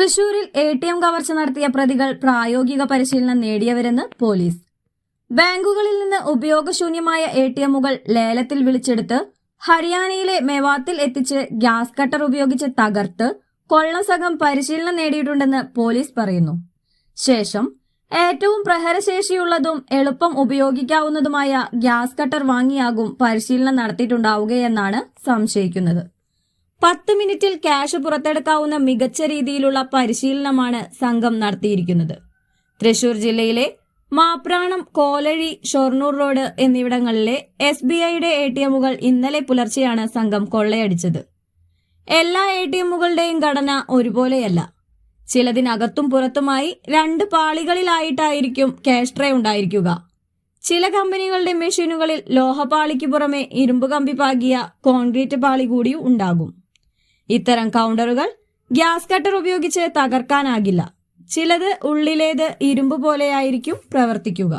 തൃശൂരിൽ A T M കവർച്ച നടത്തിയ പ്രതികൾ പ്രായോഗിക പരിശീലനം നേടിയവരെന്ന് പോലീസ്. ബാങ്കുകളിൽ നിന്ന് ഉപയോഗശൂന്യമായ എ ടി എമ്മുകൾ ലേലത്തിൽ വിളിച്ചെടുത്ത് ഹരിയാനയിലെ മെവാത്തിൽ എത്തിച്ച് ഗ്യാസ് കട്ടർ ഉപയോഗിച്ച് തകർത്ത് കൊള്ളസംഘം പരിശീലനം നേടിയിട്ടുണ്ടെന്ന് പോലീസ് പറയുന്നു. ശേഷം ഏറ്റവും പ്രഹരശേഷിയുള്ളതും എളുപ്പം ഉപയോഗിക്കാവുന്നതുമായ ഗ്യാസ് കട്ടർ വാങ്ങിയാകും പരിശീലനം നടത്തിയിട്ടുണ്ടാവുകയെന്നാണ് സംശയിക്കുന്നത്. പത്ത് മിനിറ്റിൽ ക്യാഷ് പുറത്തെടുക്കാവുന്ന മികച്ച രീതിയിലുള്ള പരിശീലനമാണ് സംഘം നടത്തിയിരിക്കുന്നത്. തൃശൂർ ജില്ലയിലെ മാപ്രാണം കോലഴി ഷൊർണൂർ റോഡ് എന്നിവിടങ്ങളിലെ എസ് ബി ഐയുടെ എ ടി എമ്മുകൾ ഇന്നലെ പുലർച്ചെയാണ് സംഘം കൊള്ളയടിച്ചത്. എല്ലാ എ ടി എമ്മുകളുടെയും ഘടന ഒരുപോലെയല്ല. ചിലതിനകത്തും പുറത്തുമായി രണ്ട് പാളികളിലായിട്ടായിരിക്കും ക്യാഷ് ട്രേ ഉണ്ടായിരിക്കുക. ചില കമ്പനികളുടെ മെഷീനുകളിൽ ലോഹപാളിക്ക് പുറമെ ഇരുമ്പ് കമ്പി പാകിയ കോൺക്രീറ്റ് പാളി കൂടി ഉണ്ടാകും. ഇത്തരം കൗണ്ടറുകൾ ഗ്യാസ് കട്ടർ ഉപയോഗിച്ച് തകർക്കാനാകില്ല. ചിലത് ഉള്ളിലേത് ഇരുമ്പ് പോലെയായിരിക്കും പ്രവർത്തിക്കുക.